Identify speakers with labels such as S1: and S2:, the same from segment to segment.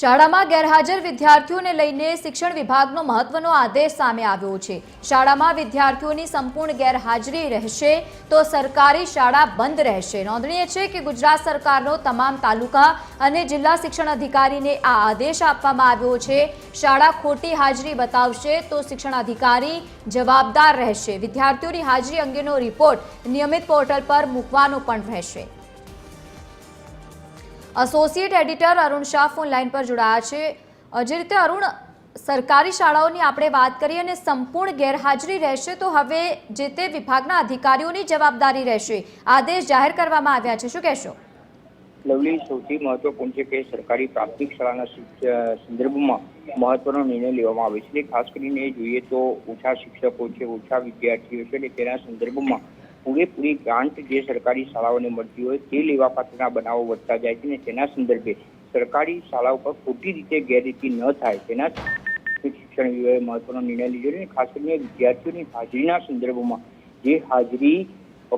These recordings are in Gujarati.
S1: શાળામાં ગેરહાજર વિદ્યાર્થીઓને લઈને શિક્ષણ વિભાગનો મહત્વનો આદેશ સામે આવ્યો છે. શાળામાં વિદ્યાર્થીઓની સંપૂર્ણ ગેરહાજરી રહેશે તો સરકારી શાળા બંધ રહેશે. નોંધનીય છે કે ગુજરાત સરકારનો તમામ તાલુકા અને જિલ્લા શિક્ષણ અધિકારીને આ આદેશ આપવામાં આવ્યો છે. શાળા ખોટી હાજરી બતાવશે તો શિક્ષણ અધિકારી જવાબદાર રહેશે. વિદ્યાર્થીઓની હાજરી અંગેનો રિપોર્ટ નિયમિત પોર્ટલ પર મૂકવાનો પણ રહેશે. Associate editor Arun Shah phone પર જોડાયા છે. જે રીતે અરુણ, સરકારી શાળાઓની આપણે વાત કરીએ અને સંપૂર્ણ ગેરહાજરી રહેશે, તો હવે જે તે વિભાગના અધિકારીઓની જવાબદારી રહેશે. આદેશ જાહેર કરવામાં આવ્યા છે. શું કહેશો?
S2: લવલી સૌથી મહત્વપૂર્ણ છે કે સરકારી પ્રાથમિક શાળાના સંદર્ભમાં મહત્વનો નિર્ણય લેવામાં આવે છે. ખાસ કરીને જોઈએ તો ઓછા શિક્ષકો છે, ઓછા વિદ્યાર્થીઓ છે અને તેના સંદર્ભમાં પૂરેપૂરી ગ્રાન્ટ જે સરકારી શાળાઓને મળતી હોય તે લેવા પાત્રના બનાવો વધતા જાય છે અને તેના સંદર્ભે સરકારી શાળાઓ પર ખોટી રીતે ગેરરીતિ ન થાય તેના શિક્ષણ વિભાગે મહત્વનો નિર્ણય લીધો છે ખાસ કરીને વિદ્યાર્થીઓની હાજરીના સંદર્ભમાં. જે હાજરી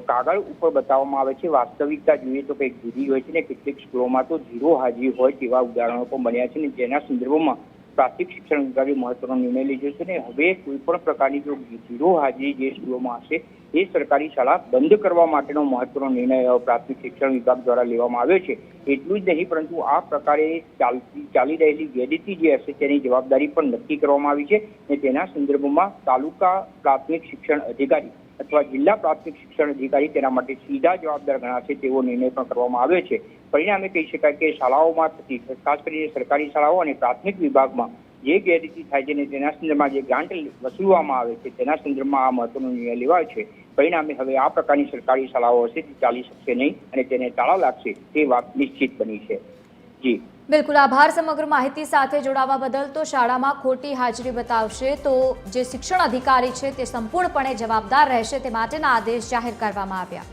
S2: કાગળ ઉપર બતાવવામાં આવે છે, વાસ્તવિકતા જોઈએ તો કંઈક જુદી હોય છે ને કેટલીક સ્કૂલોમાં તો ઝીરો હાજરી હોય તેવા ઉદાહરણો પણ બન્યા છે ને જેના સંદર્ભમાં પ્રાથમિક શિક્ષણ વિભાગે મહત્વનો નિર્ણય લીધો છે ને હવે કોઈ પણ પ્રકારની જો ઝીરો હાજરી જે સ્કૂલોમાં હશે એ સરકારી શાળા બંધ કરવા માટેનો મહત્વનો નિર્ણય પ્રાથમિક શિક્ષણ વિભાગ દ્વારા લેવામાં આવ્યો છે. એટલું જ નહીં, પરંતુ આ પ્રકારે ચાલતી, ચાલી રહેલી ગેરરીતિ જે હશે તેની જવાબદારી પણ નક્કી કરવામાં આવી છે અને તેના સંદર્ભમાં તાલુકા પ્રાથમિક શિક્ષણ અધિકારી અથવા જિલ્લા પ્રાથમિક શિક્ષણ અધિકારી તેના માટે સીધા જવાબદાર ગણાશે તેવો નિર્ણય પણ કરવામાં આવ્યો છે. પરિણામે કહી શકાય કે શાળાઓમાં થતી ખાસ કરીને સરકારી શાળાઓ અને પ્રાથમિક વિભાગમાં જે ગેરરીતિ થાય છે ને તેના સંદર્ભમાં જે ગ્રાન્ટ વસૂલવામાં આવે છે, તેના સંદર્ભમાં આ મહત્વનો નિર્ણય લેવાયો છે. પરિણામે હવે આ પ્રકારની સરકારી શાળાઓ હશે, તે ચાલી શકશે નહીં અને તેને તાળા લાગશે, તે વાત નિશ્ચિત બની છે. જી.
S1: બિલકુલ, આભાર સમગ્ર માહિતી સાથે જોડાવા બદલ. તો શાળામાં ખોટી હાજરી બતાવશે, તો જે શિક્ષણ અધિકારી છે તે સંપૂર્ણપણે જવાબદાર રહેશે તે માટેના આદેશ જાહેર કરવામાં આવ્યા.